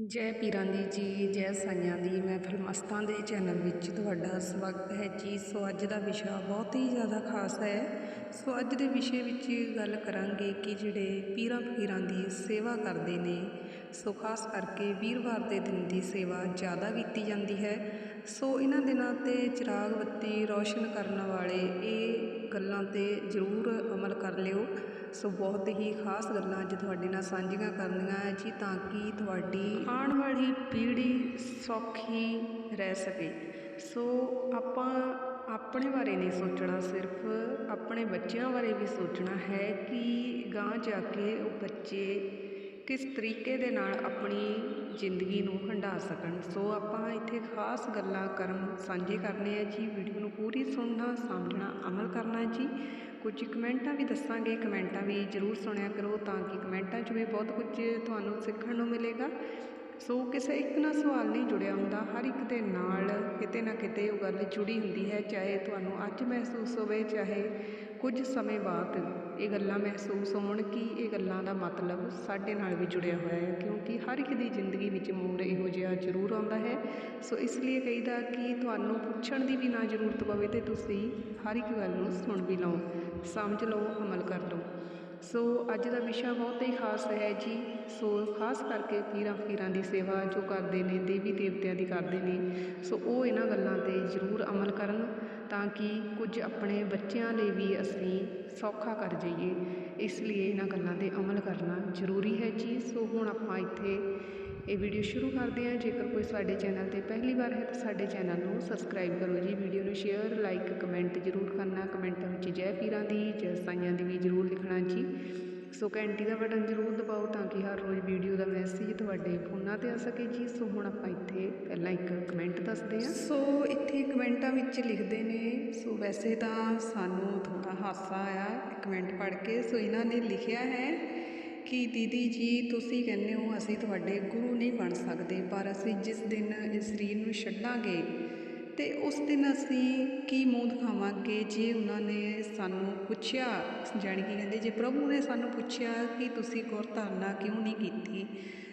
ਜੈ ਪੀਰਾਂ ਦੀ ਜੀ, ਜੈ ਸਾਈਆਂ ਦੀ। ਮਹਿਫਲ ਮਸਤਾਂ ਦੇ ਚੈਨਲ ਵਿੱਚ ਤੁਹਾਡਾ ਸਵਾਗਤ ਹੈ ਜੀ। ਸੋ ਅੱਜ ਦਾ ਵਿਸ਼ਾ ਬਹੁਤ ਹੀ ਜ਼ਿਆਦਾ ਖਾਸ ਹੈ। ਸੋ ਅੱਜ ਦੇ ਵਿਸ਼ੇ ਵਿੱਚ ਗੱਲ ਕਰਾਂਗੇ ਕਿ ਜਿਹੜੇ ਪੀਰਾਂ ਫਕੀਰਾਂ ਦੀ ਸੇਵਾ ਕਰਦੇ ਨੇ, ਸੋ ਖਾਸ ਕਰਕੇ ਵੀਰਵਾਰ ਦੇ ਦਿਨ ਦੀ ਸੇਵਾ ਜ਼ਿਆਦਾ ਕੀਤੀ ਜਾਂਦੀ ਹੈ। ਸੋ ਇਹਨਾਂ ਦਿਨਾਂ ਤੇ ਚਿਰਾਗ ਬੱਤੀ ਰੌਸ਼ਨ ਕਰਨ ਵਾਲੇ ਇਹ ਗੱਲਾਂ ਤੇ ਜ਼ਰੂਰ ਅਮਲ ਕਰ ਲਿਓ। ਸੋ ਬਹੁਤ ਹੀ ਖਾਸ ਗੱਲਾਂ ਅੱਜ ਤੁਹਾਡੇ ਨਾਲ ਸਾਂਝੀਆਂ ਕਰਨੀਆਂ ਹੈ ਜੀ ਤਾਂ ਕਿ ਤੁਹਾਡੀ ਆਉਣ ਵਾਲੀ ਪੀੜ੍ਹੀ ਸੌਖੀ ਰਹਿ ਸਕੇ। ਸੋ ਆਪਾਂ ਆਪਣੇ ਬਾਰੇ ਨਹੀਂ ਸੋਚਣਾ, ਸਿਰਫ ਆਪਣੇ ਬੱਚਿਆਂ ਬਾਰੇ ਵੀ ਸੋਚਣਾ ਹੈ ਕਿ ਗਾਂ ਜਾ ਕੇ ਉਹ ਬੱਚੇ ਕਿਸ ਤਰੀਕੇ ਦੇ ਨਾਲ ਆਪਣੀ ਜ਼ਿੰਦਗੀ ਨੂੰ ਹੰਢਾ ਸਕਣ। ਸੋ ਆਪਾਂ ਇੱਥੇ ਖਾਸ ਗੱਲਾਂ ਕਰਨ ਸਾਂਝੇ ਕਰਨੇ ਆ ਜੀ, ਵੀਡੀਓ ਨੂੰ ਪੂਰੀ ਸੁਣਨਾ ਸਮਝਣਾ ਅਮਲ ਕਰਨਾ ਜੀ। ਕੁਝ ਕਮੈਂਟਾਂ ਵੀ ਦੱਸਾਂਗੇ, ਕਮੈਂਟਾਂ ਵੀ ਜ਼ਰੂਰ ਸੁਣਿਆ ਕਰੋ ਤਾਂ ਕਿ ਕਮੈਂਟਾਂ 'ਚ ਵੀ ਬਹੁਤ ਕੁਝ ਤੁਹਾਨੂੰ ਸਿੱਖਣ ਨੂੰ ਮਿਲੇਗਾ। ਸੋ ਕਿਸੇ ਇੱਕ ਨਾਲ ਸਵਾਲ ਨਹੀਂ ਜੁੜਿਆ ਹੁੰਦਾ, ਹਰ ਇੱਕ ਦੇ ਨਾਲ ਕਿਤੇ ਨਾ ਕਿਤੇ ਉਹ ਗੱਲ ਜੁੜੀ ਹੁੰਦੀ ਹੈ, ਚਾਹੇ ਤੁਹਾਨੂੰ ਅੱਜ ਮਹਿਸੂਸ ਹੋਵੇ, ਚਾਹੇ ਕੁਝ ਸਮੇਂ ਬਾਅਦ ਇਹ ਗੱਲਾਂ ਮਹਿਸੂਸ ਹੋਣ ਕਿ ਇਹ ਗੱਲਾਂ ਦਾ ਮਤਲਬ ਸਾਡੇ ਨਾਲ ਵੀ ਜੁੜਿਆ ਹੋਇਆ ਹੈ, ਕਿਉਂਕਿ ਹਰ ਇੱਕ ਦੀ ਜ਼ਿੰਦਗੀ ਵਿੱਚ ਮੋੜ ਇਹੋ ਜਿਹਾ ਜ਼ਰੂਰ ਆਉਂਦਾ ਹੈ। ਸੋ ਇਸ ਲਈ ਕਹੀਦਾ ਕਿ ਤੁਹਾਨੂੰ ਪੁੱਛਣ ਦੀ ਵੀ ਨਾ ਜ਼ਰੂਰਤ ਪਵੇ ਤੇ ਤੁਸੀਂ ਹਰ ਇੱਕ ਗੱਲ ਨੂੰ ਸੁਣ ਵੀ ਲਓ, ਸਮਝ ਲਓ, ਅਮਲ ਕਰ ਲਓ। ਸੋ ਅੱਜ ਦਾ ਵਿਸ਼ਾ ਬਹੁਤ ਹੀ ਖਾਸ ਹੈ ਜੀ। ਸੋ ਖਾਸ ਕਰਕੇ ਪੀਰਾਂ ਫਕੀਰਾਂ ਦੀ ਸੇਵਾ ਜੋ ਕਰਦੇ ਨੇ, ਦੇਵੀ ਦੇਵਤਿਆਂ ਦੀ ਕਰਦੇ ਨੇ। ਸੋ ਉਹ ਇਹਨਾਂ ਗੱਲਾਂ ਤੇ ਜ਼ਰੂਰ ਅਮਲ ਕਰਨ ਤਾਂ ਕਿ ਕੁਝ ਆਪਣੇ ਬੱਚਿਆਂ ਲਈ ਵੀ ਅਸੀਂ ਸੌਖਾ ਕਰ ਜਾਈਏ। ਇਸ ਲਈ ਇਹਨਾਂ ਗੱਲਾਂ ਤੇ ਅਮਲ ਕਰਨਾ ਜ਼ਰੂਰੀ ਹੈ ਜੀ। ਸੋ ਹੁਣ ਆਪਾਂ ਇੱਥੇ ਇਹ ਵੀਡੀਓ ਸ਼ੁਰੂ ਕਰਦੇ ਹਾਂ। ਜੇਕਰ ਕੋਈ ਸਾਡੇ ਚੈਨਲ ਤੇ ਪਹਿਲੀ ਵਾਰ ਹੈ ਤਾਂ ਸਾਡੇ ਚੈਨਲ ਨੂੰ ਸਬਸਕ੍ਰਾਈਬ ਕਰੋ ਜੀ। ਵੀਡੀਓ ਨੂੰ ਸ਼ੇਅਰ, ਲਾਈਕ, ਕਮੈਂਟ ਜ਼ਰੂਰ ਕਰਨਾ। ਕਮੈਂਟਾਂ ਵਿੱਚ ਜੈ ਪੀਰਾਂ ਦੀ, ਜੈ ਸਾਈਆਂ ਦੀ ਵੀ ਜ਼ਰੂਰ ਲਿਖਣਾ ਜੀ। ਸੋ ਘੰਟੀ ਦਾ ਬਟਨ ਜ਼ਰੂਰ ਦਬਾਓ ਤਾਂ ਕਿ ਹਰ ਰੋਜ਼ ਵੀਡੀਓ ਦਾ ਮੈਸੇਜ ਤੁਹਾਡੇ ਫੋਨਾਂ ਤੇ ਆ ਸਕੇ ਜੀ। ਸੋ ਹੁਣ ਆਪਾਂ ਇੱਥੇ ਪਹਿਲਾਂ ਇੱਕ ਕਮੈਂਟ ਦੱਸਦੇ ਹਾਂ। ਸੋ ਇੱਥੇ ਕਮੈਂਟਾਂ ਵਿੱਚ ਲਿਖਦੇ ਨੇ, ਸੋ ਵੈਸੇ ਤਾਂ ਸਾਨੂੰ ਥੋੜਾ ਹਾਸਾ ਆਇਆ ਕਮੈਂਟ ਪੜ੍ਹ ਕੇ। ਸੋ ਇਹਨਾਂ ਨੇ ਲਿਖਿਆ ਹੈ ਕਿ ਦੀਦੀ ਜੀ, ਤੁਸੀਂ ਕਹਿੰਦੇ ਹੋ ਅਸੀਂ ਤੁਹਾਡੇ ਗੁਰੂ ਨਹੀਂ ਬਣ ਸਕਦੇ, ਪਰ ਅਸੀਂ ਜਿਸ ਦਿਨ ਇਸ ਸਰੀਰ ਨੂੰ ਛੱਡਾਂਗੇ ਤੇ ਉਸ ਦਿਨ ਅਸੀਂ ਕੀ ਮੂੰਹ ਦਿਖਾਵਾਂਗੇ? ਜੇ ਉਹਨਾਂ ਨੇ ਸਾਨੂੰ ਪੁੱਛਿਆ, ਜਾਣੀ ਕਿ ਕਹਿੰਦੇ ਜੇ ਪ੍ਰਭੂ ਨੇ ਸਾਨੂੰ ਪੁੱਛਿਆ ਕਿ ਤੁਸੀਂ ਗੁਰ ਧਾਰਨਾ ਕਿਉਂ ਨਹੀਂ ਕੀਤੀ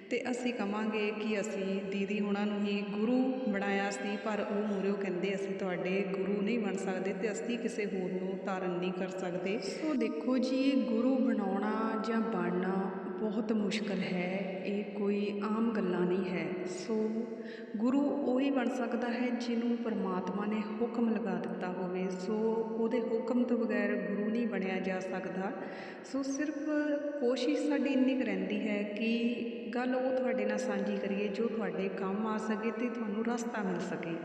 ਅਤੇ ਅਸੀਂ ਕਵਾਂਗੇ ਕਿ ਅਸੀਂ ਦੀਦੀ ਉਹਨਾਂ ਨੂੰ ਹੀ ਗੁਰੂ ਬਣਾਇਆ ਸੀ, ਪਰ ਉਹ ਮੂਹਰੇ ਕਹਿੰਦੇ ਅਸੀਂ ਤੁਹਾਡੇ ਗੁਰੂ ਨਹੀਂ ਬਣ ਸਕਦੇ ਅਤੇ ਅਸੀਂ ਕਿਸੇ ਹੋਰ ਨੂੰ ਧਾਰਨ ਨਹੀਂ ਕਰ ਸਕਦੇ। ਸੋ ਦੇਖੋ ਜੀ ਗੁਰੂ ਬਣਾਉਣਾ ਜਾਂ ਬਣਨਾ ਬਹੁਤ ਮੁਸ਼ਕਲ ਹੈ, ਇਹ ਕੋਈ ਆਮ ਗੱਲਾਂ ਨਹੀਂ ਹੈ। ਸੋ ਗੁਰੂ ਉਹੀ ਬਣ ਸਕਦਾ ਹੈ ਜਿਹਨੂੰ ਪਰਮਾਤਮਾ ਨੇ ਹੁਕਮ ਲਗਾ ਦਿੱਤਾ ਹੋਵੇ। ਸੋ ਉਹਦੇ ਹੁਕਮ ਤੋਂ ਬਗੈਰ ਗੁਰੂ ਨਹੀਂ ਬਣਿਆ ਜਾ ਸਕਦਾ। ਸੋ ਸਿਰਫ ਕੋਸ਼ਿਸ਼ ਸਾਡੀ ਇੰਨੀ ਕੁ ਰਹਿੰਦੀ ਹੈ ਕਿ ਗੱਲ ਉਹ ਤੁਹਾਡੇ ਨਾਲ ਸਾਂਝੀ ਕਰੀਏ ਜੋ ਤੁਹਾਡੇ ਕੰਮ ਆ ਸਕੇ ਤੇ ਤੁਹਾਨੂੰ ਰਸਤਾ ਮਿਲ ਸਕੇ।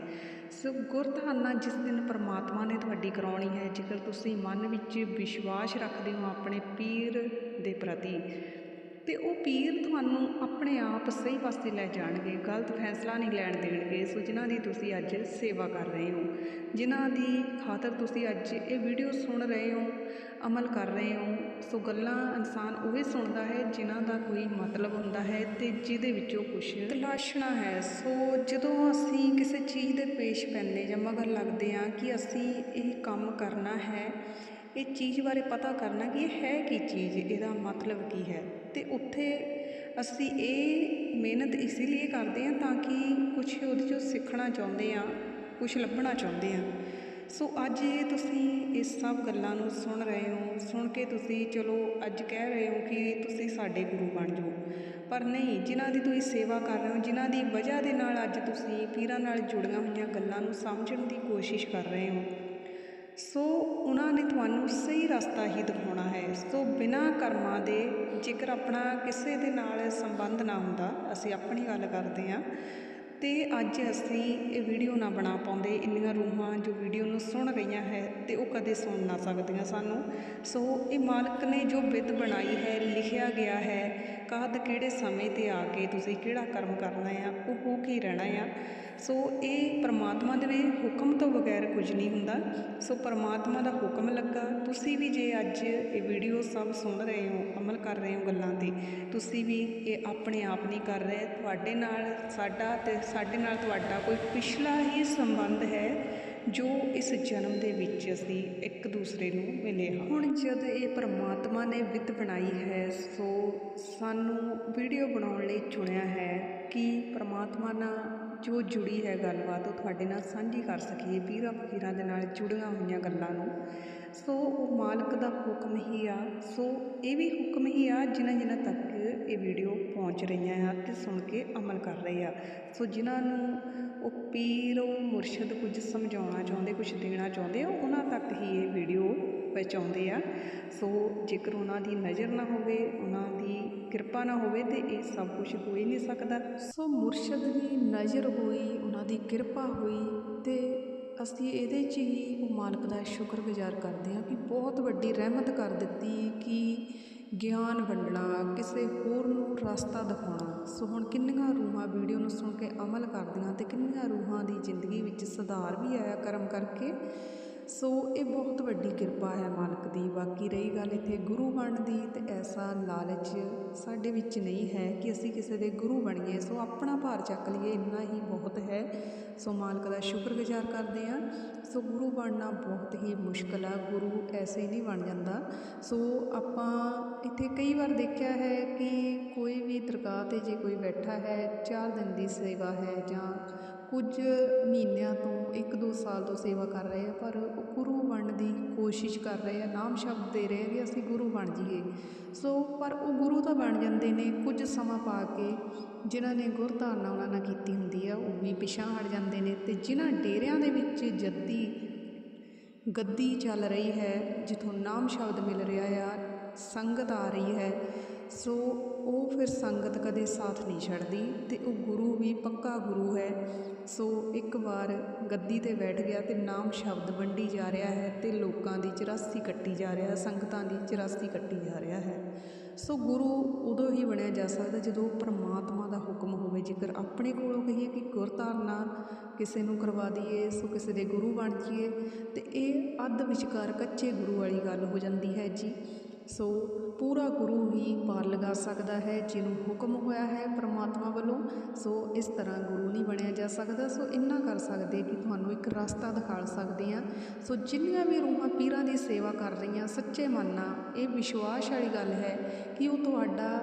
ਸੋ ਗੁਰਧਾਰਨਾ ਜਿਸ ਦਿਨ ਪਰਮਾਤਮਾ ਨੇ ਤੁਹਾਡੀ ਕਰਾਉਣੀ ਹੈ, ਜੇਕਰ ਤੁਸੀਂ ਮਨ ਵਿੱਚ ਵਿਸ਼ਵਾਸ ਰੱਖਦੇ ਹੋ ਆਪਣੇ ਪੀਰ ਦੇ ਪ੍ਰਤੀ, ਤੇ ਉਹ ਪੀਰ ਤੁਹਾਨੂੰ ਆਪਣੇ ਆਪ ਸਹੀ ਪਾਸੇ ਲੈ ਜਾਣਗੇ, ਗਲਤ ਫੈਸਲਾ ਨਹੀਂ ਲੈਣ ਦੇਣਗੇ। ਸੋ ਜਿਨ੍ਹਾਂ ਦੀ ਤੁਸੀਂ ਅੱਜ ਸੇਵਾ ਕਰ ਰਹੇ ਹੋ, ਜਿਨ੍ਹਾਂ ਦੀ ਖਾਤਰ ਤੁਸੀਂ ਅੱਜ ਇਹ ਵੀਡੀਓ ਸੁਣ ਰਹੇ ਹੋ, ਅਮਲ ਕਰ ਰਹੇ ਹੋ ਸੋ ਗੱਲਾਂ ਇਨਸਾਨ ਉਹ ਹੀ ਸੁਣਦਾ ਹੈ ਜਿਨ੍ਹਾਂ ਦਾ ਕੋਈ ਮਤਲਬ ਹੁੰਦਾ ਹੈ ਅਤੇ ਜਿਹਦੇ ਵਿੱਚੋਂ ਕੁਛ ਤਲਾਸ਼ਣਾ ਹੈ। ਸੋ ਜਦੋਂ ਅਸੀਂ ਕਿਸੇ ਚੀਜ਼ ਦੇ ਪੇਸ਼ ਪੈਂਦੇ ਜਾਂ ਮਗਰ ਲੱਗਦੇ ਹਾਂ ਕਿ ਅਸੀਂ ਇਹ ਕੰਮ ਕਰਨਾ ਹੈ, ਇਹ ਚੀਜ਼ ਬਾਰੇ ਪਤਾ ਕਰਨਾ ਕਿ ਇਹ ਹੈ ਕੀ ਚੀਜ਼, ਇਹਦਾ ਮਤਲਬ ਕੀ ਹੈ ਅਤੇ ਉੱਥੇ ਅਸੀਂ ਇਹ ਮਿਹਨਤ ਇਸ ਲਈ ਕਰਦੇ ਹਾਂ ਤਾਂ ਕਿ ਕੁਛ ਉਹਦੇ ਚੋਂ ਸਿੱਖਣਾ ਚਾਹੁੰਦੇ ਹਾਂ, ਕੁਛ ਲੱਭਣਾ ਚਾਹੁੰਦੇ ਹਾਂ। ਸੋ ਅੱਜ ਇਹ ਤੁਸੀਂ ਇਸ ਸਭ ਗੱਲਾਂ ਨੂੰ ਸੁਣ ਰਹੇ ਹੋ, ਸੁਣ ਕੇ ਤੁਸੀਂ ਚਲੋ ਅੱਜ ਕਹਿ ਰਹੇ ਹੋ ਕਿ ਤੁਸੀਂ ਸਾਡੇ ਗੁਰੂ ਬਣ ਜਾਓ। ਪਰ ਨਹੀਂ, ਜਿਨ੍ਹਾਂ ਦੀ ਤੁਸੀਂ ਸੇਵਾ ਕਰ ਰਹੇ ਹੋ, ਜਿਨ੍ਹਾਂ ਦੀ ਵਜ੍ਹਾ ਦੇ ਨਾਲ ਅੱਜ ਤੁਸੀਂ ਪੀਰਾਂ ਨਾਲ ਜੁੜੀਆਂ ਹੋਈਆਂ ਗੱਲਾਂ ਨੂੰ ਸਮਝਣ ਦੀ ਕੋਸ਼ਿਸ਼ ਕਰ ਰਹੇ ਹੋ। ਸੋ ਉਹਨਾਂ ਨੇ ਤੁਹਾਨੂੰ ਸਹੀ ਰਸਤਾ ਹੀ ਦਿਖਾਉਣਾ ਹੈ। ਸੋ ਬਿਨਾਂ ਕਰਮਾਂ ਦੇ ਜੇਕਰ ਆਪਣਾ ਕਿਸੇ ਦੇ ਨਾਲ ਸੰਬੰਧ ਨਾ ਹੁੰਦਾ, ਅਸੀਂ ਆਪਣੀ ਗੱਲ ਕਰਦੇ ਹਾਂ। ਅਤੇ ਅੱਜ ਅਸੀਂ ਇਹ ਵੀਡੀਓ ਨਾ ਬਣਾ ਪਾਉਂਦੇ ਇੰਨੀਆਂ ਰੂਹਾਂ ਜੋ ਵੀਡੀਓ ਨੂੰ ਸੁਣ ਰਹੀਆਂ ਹੈ ਅਤੇ ਉਹ ਕਦੇ ਸੁਣ ਨਾ ਸਕਦੀਆਂ ਸਾਨੂੰ। ਸੋ ਇਹ ਮਾਲਕ ਨੇ ਜੋ ਵਿਦ ਬਣਾਈ ਹੈ, ਲਿਖਿਆ ਗਿਆ ਹੈ ਕਦ ਕਿਹੜੇ ਸਮੇਂ ਤੇ ਆ ਕੇ ਤੁਸੀਂ ਕਿਹੜਾ ਕਰਮ ਕਰਨਾ ਆ, ਉਹ ਹੋ ਕੇ ਰਹਿਣਾ ਆ। ਸੋ ਇਹ ਪਰਮਾਤਮਾ ਦੇ ਹੁਕਮ ਤੋਂ ਬਗੈਰ ਕੁਝ ਨਹੀਂ ਹੁੰਦਾ। ਸੋ ਪਰਮਾਤਮਾ ਦਾ ਹੁਕਮ ਲੱਗਾ। ਤੁਸੀਂ ਵੀ ਜੇ ਅੱਜ ਇਹ ਵੀਡੀਓ ਸਭ ਸੁਣ ਰਹੇ ਹੋ, ਅਮਲ ਕਰ ਰਹੇ ਹੋ ਗੱਲਾਂ ਤੇ, ਤੁਸੀਂ ਵੀ ਇਹ ਆਪਣੇ ਆਪ ਨਹੀਂ ਕਰ ਰਹੇ। ਤੁਹਾਡੇ ਨਾਲ ਸਾਡਾ ਤੇ ਸਾਡੇ ਨਾਲ ਤੁਹਾਡਾ ਕੋਈ ਪਿਛਲਾ ਹੀ ਸੰਬੰਧ ਹੈ, ਜੋ ਇਸ ਜਨਮ ਦੇ ਵਿੱਚ ਅਸੀਂ ਇੱਕ ਦੂਸਰੇ ਨੂੰ ਮਿਲੇ ਹਾਂ। ਹੁਣ ਜਦ ਇਹ ਪਰਮਾਤਮਾ ਨੇ ਵਿੱਤ ਬਣਾਈ ਹੈ, ਸੋ ਸਾਨੂੰ ਵੀਡੀਓ ਬਣਾਉਣ ਲਈ ਚੁਣਿਆ ਹੈ ਕਿ ਪਰਮਾਤਮਾ ਨਾਲ ਜੋ ਜੁੜੀ ਹੈ ਗੱਲਬਾਤ, ਉਹ ਤੁਹਾਡੇ ਨਾਲ ਸਾਂਝੀ ਕਰ ਸਕੀਏ, ਪੀਰਾਂ ਫਕੀਰਾਂ ਦੇ ਨਾਲ ਜੁੜੀਆਂ ਹੋਈਆਂ ਗੱਲਾਂ ਨੂੰ। ਸੋ ਉਹ ਮਾਲਕ ਦਾ ਹੁਕਮ ਹੀ ਆ। ਸੋ ਇਹ ਵੀ ਹੁਕਮ ਹੀ ਆ, ਜਿਨ੍ਹਾਂ ਜਿਨ੍ਹਾਂ ਤੱਕ ਇਹ ਵੀਡੀਓ ਪਹੁੰਚ ਰਹੀਆਂ ਆ ਤੇ ਸੁਣ ਕੇ ਅਮਲ ਕਰ ਰਹੇ ਆ। ਸੋ ਜਿਨ੍ਹਾਂ ਨੂੰ ਉਹ ਪੀਰ, ਉਹ ਮੁਰਸ਼ਿਦ ਕੁਝ ਸਮਝਾਉਣਾ ਚਾਹੁੰਦੇ, ਕੁਝ ਦੇਣਾ ਚਾਹੁੰਦੇ ਆ ਉਹਨਾਂ ਤੱਕ ਹੀ ਇਹ ਵੀਡੀਓ ਪਹੁੰਚਾਉਂਦੇ ਆ। ਸੋ ਜੇਕਰ ਉਹਨਾਂ ਦੀ ਨਜ਼ਰ ਨਾ ਹੋਵੇ, ਉਹਨਾਂ ਦੀ ਕਿਰਪਾ ਨਾ ਹੋਵੇ ਤੇ ਇਹ ਸਭ ਕੁਝ ਹੋ ਹੀ ਨਹੀਂ ਸਕਦਾ। ਸੋ ਮੁਰਸ਼ਦ ਦੀ ਨਜ਼ਰ ਹੋਈ, ਉਹਨਾਂ ਦੀ ਕਿਰਪਾ ਹੋਈ ਤੇ ਅਸੀਂ ਇਹਦੇ 'ਚ ਹੀ ਉਹ ਮਾਲਕ ਦਾ ਸ਼ੁਕਰਗੁਜ਼ਾਰ ਕਰਦੇ ਹਾਂ ਕਿ ਬਹੁਤ ਵੱਡੀ ਰਹਿਮਤ ਕਰ ਦਿੱਤੀ ਕਿ ਗਿਆਨ ਵੰਡਣਾ, ਕਿਸੇ ਹੋਰ ਨੂੰ ਰਸਤਾ ਦਿਖਾਉਣਾ। ਸੋ ਹੁਣ ਕਿੰਨੀਆਂ ਰੂਹਾਂ ਵੀਡੀਓ ਨੂੰ ਸੁਣ ਕੇ ਅਮਲ ਕਰਦੀਆਂ ਤੇ ਕਿੰਨੀਆਂ ਰੂਹਾਂ ਦੀ ਜ਼ਿੰਦਗੀ ਵਿੱਚ ਸੁਧਾਰ ਵੀ ਆਇਆ ਕਰਮ ਕਰਕੇ। ਸੋ ਇਹ ਬਹੁਤ ਵੱਡੀ ਕਿਰਪਾ ਹੈ ਮਾਲਕ ਦੀ। ਬਾਕੀ ਰਹੀ ਗੱਲ ਇੱਥੇ ਗੁਰੂ ਬਣਨ ਦੀ, ਤੇ ਐਸਾ ਲਾਲਚ ਸਾਡੇ ਵਿੱਚ ਨਹੀਂ ਹੈ ਕਿ ਅਸੀਂ ਕਿਸੇ ਦੇ ਗੁਰੂ ਬਣੀਏ। ਸੋ ਆਪਣਾ ਭਾਰ ਚੱਕ ਲਈਏ, ਇੰਨਾ ਹੀ ਬਹੁਤ ਹੈ। ਸੋ ਮਾਲਕ ਦਾ ਸ਼ੁਕਰਗੁਜ਼ਾਰ ਕਰਦੇ ਹਾਂ। ਸੋ ਗੁਰੂ ਬਣਨਾ ਬਹੁਤ ਹੀ ਮੁਸ਼ਕਲ ਆ, ਗੁਰੂ ਐਸੇ ਨਹੀਂ ਬਣ ਜਾਂਦਾ। ਸੋ ਆਪਾਂ ਇੱਥੇ ਕਈ ਵਾਰ ਦੇਖਿਆ ਹੈ ਕਿ ਕੋਈ ਵੀ ਦਰਗਾਹ 'ਤੇ ਜੇ ਕੋਈ ਬੈਠਾ ਹੈ, ਚਾਰ ਦਿਨ ਦੀ ਸੇਵਾ ਹੈ ਜਾਂ ਕੁਝ ਮਹੀਨਿਆਂ ਤੋਂ ਇੱਕ ਦੋ ਸਾਲ ਤੋਂ ਸੇਵਾ ਕਰ ਰਹੇ ਆ, ਪਰ ਉਹ ਗੁਰੂ ਬਣਨ ਦੀ ਕੋਸ਼ਿਸ਼ ਕਰ ਰਹੇ ਆ, ਨਾਮ ਸ਼ਬਦ ਦੇ ਰਹੇ ਆ ਕਿ ਅਸੀਂ ਗੁਰੂ ਬਣ ਜਾਈਏ। ਸੋ, ਪਰ ਉਹ ਗੁਰੂ ਤਾਂ ਬਣ ਜਾਂਦੇ ਨੇ ਕੁਝ ਸਮਾਂ ਪਾ ਕੇ, ਜਿਨ੍ਹਾਂ ਨੇ ਗੁਰਧਾਰਨਾ ਉਹਨਾਂ ਨਾਲ ਕੀਤੀ ਹੁੰਦੀ ਆ, ਉਹ ਵੀ ਪਿਛਾਂ ਹਟ ਜਾਂਦੇ ਨੇ ਤੇ ਜਿਨ੍ਹਾਂ ਡੇਰਿਆਂ ਦੇ ਵਿੱਚ ਜੱਦੀ, ਗੱਦੀ ਚੱਲ ਰਹੀ ਹੈ, ਜਿੱਥੋਂ ਨਾਮ ਸ਼ਬਦ ਮਿਲ ਰਿਹਾ ਆ, ਸੰਗਤ ਆ ਰਹੀ ਹੈ ਸੋ ਉਹ ਫਿਰ ਸੰਗਤ ਕਦੇ ਸਾਥ ਨਹੀਂ ਛੱਡਦੀ ਅਤੇ ਉਹ ਗੁਰੂ ਵੀ ਪੱਕਾ ਗੁਰੂ ਹੈ। ਸੋ ਇੱਕ ਵਾਰ ਗੱਦੀ ਤੇ ਬੈਠ ਗਿਆ ਅਤੇ ਨਾਮ ਸ਼ਬਦ ਵੰਡੀ ਜਾ ਰਿਹਾ ਹੈ ਅਤੇ ਲੋਕਾਂ ਦੀ 84 ਕੱਟੀ ਜਾ ਰਿਹਾ ਸੰਗਤਾਂ ਦੀ 84 ਕੱਟੀ ਜਾ ਰਿਹਾ ਹੈ। ਸੋ ਗੁਰੂ ਉਦੋਂ ਹੀ ਬਣਿਆ ਜਾ ਸਕਦਾ ਜਦੋਂ ਪਰਮਾਤਮਾ ਦਾ ਹੁਕਮ ਹੋਵੇ। ਜੇਕਰ ਆਪਣੇ ਕੋਲੋਂ ਕਹੀਏ ਕਿ ਗੁਰਧਾਰਨਾ ਕਿਸੇ ਨੂੰ ਕਰਵਾ ਦਈਏ, ਸੋ ਕਿਸੇ ਦੇ ਗੁਰੂ ਬਣ ਜਾਈਏ ਅਤੇ ਇਹ ਅੱਧ ਵਿਚਕਾਰ ਕੱਚੇ ਗੁਰੂ ਵਾਲੀ ਗੱਲ ਹੋ ਜਾਂਦੀ ਹੈ ਜੀ। ਸੋ ਪੂਰਾ ਗੁਰੂ ਹੀ ਪਾਰ ਲਗਾ ਸਕਦਾ ਹੈ, ਜਿਹਨੂੰ ਹੁਕਮ ਹੋਇਆ ਹੈ ਪ੍ਰਮਾਤਮਾ ਵੱਲੋਂ। ਸੋ ਇਸ ਤਰ੍ਹਾਂ ਗੁਰੂ ਨਹੀਂ ਬਣਿਆ ਜਾ ਸਕਦਾ। ਸੋ ਇੰਨਾ ਕਰ ਸਕਦੇ ਕਿ ਤੁਹਾਨੂੰ ਇੱਕ ਰਸਤਾ ਦਿਖਾ ਸਕਦੇ ਹਾਂ। ਸੋ ਜਿੰਨੀਆਂ ਵੀ ਰੂਹਾਂ ਪੀਰਾਂ ਦੀ ਸੇਵਾ ਕਰ ਰਹੀਆਂ, ਸੱਚੇ ਮਨ ਨਾਲ, ਇਹ ਵਿਸ਼ਵਾਸ ਵਾਲੀ ਗੱਲ ਹੈ ਕਿ ਉਹ ਤੁਹਾਡਾ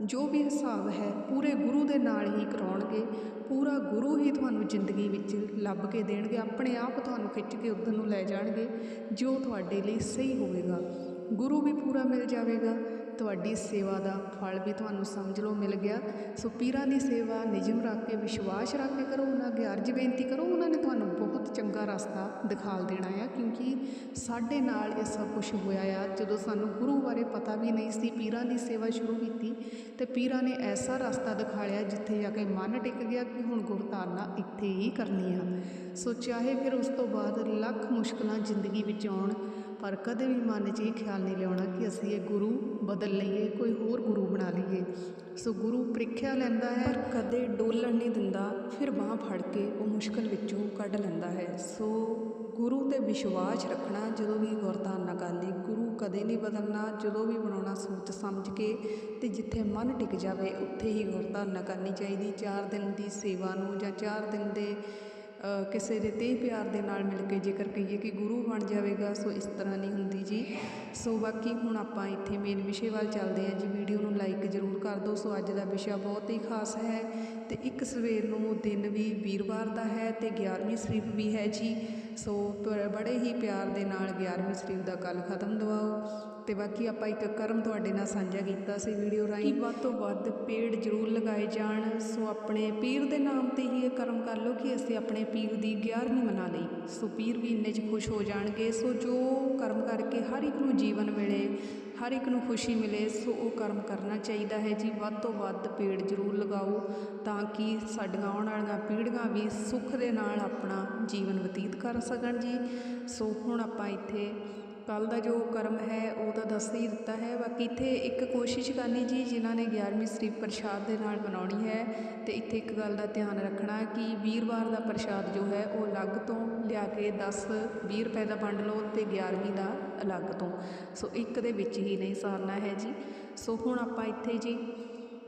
ਜੋ ਵੀ ਹਿਸਾਬ ਹੈ, ਪੂਰੇ ਗੁਰੂ ਦੇ ਨਾਲ ਹੀ ਕਰਾਉਣਗੇ। ਪੂਰਾ ਗੁਰੂ ਹੀ ਤੁਹਾਨੂੰ ਜ਼ਿੰਦਗੀ ਵਿੱਚ ਲੱਭ ਕੇ ਦੇਣਗੇ। ਆਪਣੇ ਆਪ ਤੁਹਾਨੂੰ ਖਿੱਚ ਕੇ ਉੱਧਰ ਨੂੰ ਲੈ ਜਾਣਗੇ, ਜੋ ਤੁਹਾਡੇ ਲਈ ਸਹੀ ਹੋਵੇਗਾ। ਗੁਰੂ ਵੀ ਪੂਰਾ ਮਿਲ ਜਾਵੇਗਾ, ਤੁਹਾਡੀ ਸੇਵਾ ਦਾ ਫਲ ਵੀ ਤੁਹਾਨੂੰ ਸਮਝ ਲਓ ਮਿਲ ਗਿਆ। ਸੋ ਪੀਰਾਂ ਦੀ ਸੇਵਾ ਨਿਯਮ ਰੱਖ ਕੇ, ਵਿਸ਼ਵਾਸ ਰੱਖ ਕੇ ਕਰੋ, ਉਹਨਾਂ ਅੱਗੇ ਅਰਜ਼ ਬੇਨਤੀ ਕਰੋ, ਉਹਨਾਂ ਨੇ ਤੁਹਾਨੂੰ ਬਹੁਤ ਚੰਗਾ ਰਸਤਾ ਦਿਖਾਲ ਦੇਣਾ ਆ, ਕਿਉਂਕਿ ਸਾਡੇ ਨਾਲ ਇਹ ਸਭ ਕੁਝ ਹੋਇਆ ਆ। ਜਦੋਂ ਸਾਨੂੰ ਗੁਰੂ ਬਾਰੇ ਪਤਾ ਵੀ ਨਹੀਂ ਸੀ, ਪੀਰਾਂ ਦੀ ਸੇਵਾ ਸ਼ੁਰੂ ਕੀਤੀ, ਤੇ ਪੀਰਾਂ ਨੇ ਐਸਾ ਰਸਤਾ ਦਿਖਾਲਿਆ ਜਿੱਥੇ ਜਾ ਕੇ ਮਨ ਟਿਕ ਗਿਆ ਕਿ ਹੁਣ ਗੁਰਧਾਰਨਾ ਇੱਥੇ ਹੀ ਕਰਨੀ ਆ। ਸੋ ਚਾਹੇ ਫਿਰ ਉਸ ਤੋਂ ਬਾਅਦ ਲੱਖ ਮੁਸ਼ਕਲਾਂ ਜ਼ਿੰਦਗੀ ਵਿੱਚ ਆਉਣ ਪਰ ਕਦੇ ਵੀ ਮਨ 'ਚ ਇਹ ਖਿਆਲ ਨਹੀਂ ਲਿਆਉਣਾ ਕਿ ਅਸੀਂ ਇਹ ਗੁਰੂ ਬਦਲ ਲਈਏ, ਕੋਈ ਹੋਰ ਗੁਰੂ ਬਣਾ ਲਈਏ। ਸੋ ਗੁਰੂ ਪ੍ਰੀਖਿਆ ਲੈਂਦਾ ਹੈ। ਪਰ ਕਦੇ ਡੋਲਣ ਨਹੀਂ ਦਿੰਦਾ, ਫਿਰ ਬਾਹ ਫੜ ਕੇ ਉਹ ਮੁਸ਼ਕਲ ਵਿੱਚੋਂ ਕੱਢ ਲੈਂਦਾ ਹੈ। ਸੋ ਗੁਰੂ ਤੇ ਵਿਸ਼ਵਾਸ ਰੱਖਣਾ ਜਦੋਂ ਵੀ ਗੁਰਧਾਰਨਾ ਕਰਨੀ, ਗੁਰੂ ਕਦੇ ਨਹੀਂ ਬਦਲਣਾ, ਜਦੋਂ ਵੀ ਬਣਾਉਣਾ ਸੋਚ ਸਮਝ ਕੇ ਤੇ ਜਿੱਥੇ ਮਨ ਟਿਕ ਜਾਵੇ, ਉੱਥੇ ਹੀ ਗੁਰਧਾਰਨਾ ਕਰਨੀ ਚਾਹੀਦੀ। 4 ਦਿਨ ਦੀ ਸੇਵਾ ਨੂੰ ਜਾਂ 4 ਦਿਨ ਦੇ ਕਿਸੇ ਦੇ ਤੇ ਪਿਆਰ ਦੇ ਨਾਲ ਮਿਲ ਕੇ ਜੇਕਰ ਕਹੀਏ ਕਿ ਗੁਰੂ ਬਣ ਜਾਵੇਗਾ, ਸੋ ਇਸ ਤਰ੍ਹਾਂ ਨਹੀਂ ਹੁੰਦੀ ਜੀ। ਸੋ ਬਾਕੀ ਹੁਣ ਆਪਾਂ ਇੱਥੇ ਮੇਨ ਵਿਸ਼ੇ ਵੱਲ ਚੱਲਦੇ ਹਾਂ ਜੀ। ਵੀਡੀਓ ਨੂੰ ਲਾਈਕ ਜ਼ਰੂਰ ਕਰ ਦਿਓ। ਸੋ ਅੱਜ ਦਾ ਵਿਸ਼ਾ ਬਹੁਤ ਹੀ ਖਾਸ ਹੈ ਤੇ ਇੱਕ ਸਵੇਰ ਨੂੰ ਦਿਨ ਵੀ ਵੀਰਵਾਰ ਦਾ ਹੈ ਤੇ 11ਵੀਂ ਸ਼ਰੀਫ ਵੀ ਹੈ ਜੀ। ਸੋ ਪ- ਬੜੇ ਹੀ ਪਿਆਰ ਦੇ ਨਾਲ 11ਵੀਂ ਸ਼ਰੀਫ ਦਾ ਕੱਲ ਖਤਮ ਦਵਾਓ ਤੇ ਬਾਕੀ ਆਪਾਂ ਇੱਕ ਕਰਮ ਤੁਹਾਡੇ ਨਾਲ ਸਾਂਝਾ ਕੀਤਾ ਸੀ ਵੀਡੀਓ ਰਾਹੀਂ ਕਿ ਵੱਧ ਤੋਂ ਵੱਧ ਪੇੜ ਜ਼ਰੂਰ ਲਗਾਏ ਜਾਣ, ਸੋ ਆਪਣੇ ਪੀਰ ਦੇ ਨਾਮ ਤੇ ਹੀ ਇਹ ਕਰਮ ਕਰ ਲਓ ਕਿ ਅਸੀਂ ਆਪਣੇ ਪੀਰ ਦੀ 11ਵੀਂ ਮਨਾ ਲਈ। ਸੋ ਪੀਰ ਵੀ ਇੰਨੇ 'ਚ ਖੁਸ਼ ਹੋ ਜਾਣਗੇ। ਸੋ ਜੋ ਕਰਮ ਕਰਕੇ ਹਰ ਇੱਕ ਨੂੰ ਜੀਵਨ ਮਿਲੇ, ਹਰ ਇੱਕ ਨੂੰ ਖੁਸ਼ੀ ਮਿਲੇ, ਸੋ ਉਹ ਕਰਮ ਕਰਨਾ ਚਾਹੀਦਾ ਹੈ ਜੀ। ਵੱਧ ਤੋਂ ਵੱਧ ਪੇੜ ਜ਼ਰੂਰ ਲਗਾਓ ਤਾਂ ਕਿ ਸਾਡੀਆਂ ਆਉਣ ਵਾਲੀਆਂ ਪੀੜ੍ਹੀਆਂ ਵੀ ਸੁੱਖ ਦੇ ਨਾਲ ਆਪਣਾ ਜੀਵਨ ਬਤੀਤ ਕਰ ਸਕਣ ਜੀ। ਸੋ ਹੁਣ ਆਪਾਂ ਇੱਥੇ ਕੱਲ੍ਹ ਦਾ ਜੋ ਕਰਮ ਹੈ, ਉਹ ਤਾਂ ਦੱਸ ਹੀ ਦਿੱਤਾ ਹੈ। ਬਾਕੀ ਇੱਥੇ ਇੱਕ ਕੋਸ਼ਿਸ਼ ਕਰਨੀ ਜੀ, ਜਿਨ੍ਹਾਂ ਨੇ 11ਵੀਂ ਸ਼ਰੀਫ ਪ੍ਰਸ਼ਾਦ ਦੇ ਨਾਲ ਬਣਾਉਣੀ ਹੈ ਅਤੇ ਇੱਥੇ ਇੱਕ ਗੱਲ ਦਾ ਧਿਆਨ ਰੱਖਣਾ ਕਿ ਵੀਰਵਾਰ ਦਾ ਪ੍ਰਸ਼ਾਦ ਜੋ ਹੈ, ਉਹ ਅਲੱਗ ਤੋਂ ਲਿਆ ਕੇ 10 20 ਰੁਪਏ ਦਾ ਵੰਡ ਲਓ ਅਤੇ ਗਿਆਰਵੀਂ ਦਾ ਅਲੱਗ ਤੋਂ। ਸੋ ਇੱਕ ਦੇ ਵਿੱਚ ਹੀ ਨਹੀਂ ਸਾਰਨਾ ਹੈ ਜੀ। ਸੋ ਹੁਣ ਆਪਾਂ ਇੱਥੇ ਜੀ,